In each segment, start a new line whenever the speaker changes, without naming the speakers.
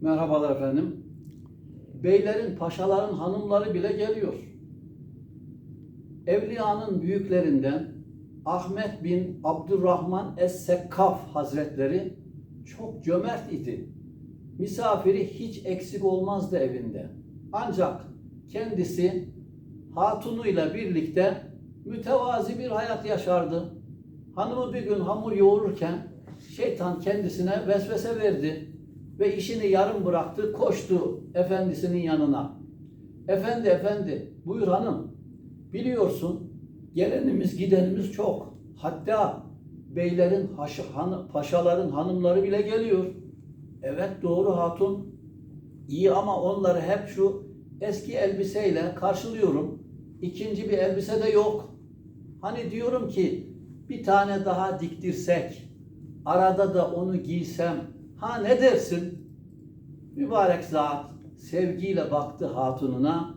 Merhabalar efendim. Beylerin, paşaların hanımları bile geliyor. Evliyanın büyüklerinden Ahmet bin Abdurrahman Es-Sekkaf Hazretleri çok cömert idi. Misafiri hiç eksik olmazdı evinde. Ancak kendisi hatunuyla birlikte mütevazi bir hayat yaşardı. Hanımı bir gün hamur yoğururken şeytan kendisine vesvese verdi ve işini yarım bıraktı, koştu efendisinin yanına. Efendi efendi, buyur hanım. Biliyorsun gelenimiz gidenimiz çok. Hatta beylerin, haş, hanı- paşaların hanımları bile geliyor. Evet doğru hatun. İyi ama onları hep şu eski elbiseyle karşılıyorum. İkinci bir elbise de yok. Hani diyorum ki bir tane daha diktirsek, arada da onu giysem, ha ne dersin? Mübarek zat sevgiyle baktı hatununa.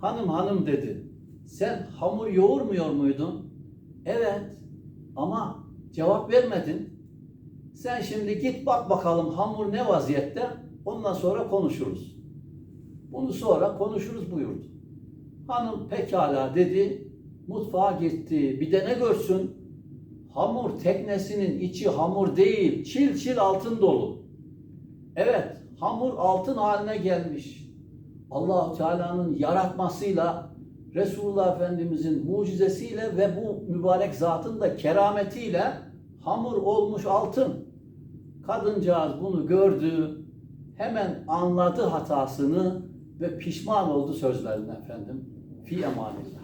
Hanım hanım dedi. Sen hamur yoğurmuyor muydun? Evet ama cevap vermedin. Sen şimdi git bak bakalım hamur ne vaziyette. Ondan sonra konuşuruz. Bunu sonra konuşuruz buyurdu. Hanım pekala dedi. Mutfağa gitti. Bir de ne görsün? Hamur teknesinin içi hamur değil, çil çil altın dolu. Evet, hamur altın haline gelmiş. Allahu Teala'nın yaratmasıyla, Resulullah Efendimizin mucizesiyle ve bu mübarek zatın da kerametiyle hamur olmuş altın. Kadıncağız bunu gördü, hemen anladı hatasını ve pişman oldu sözlerine efendim. Fi emanillah.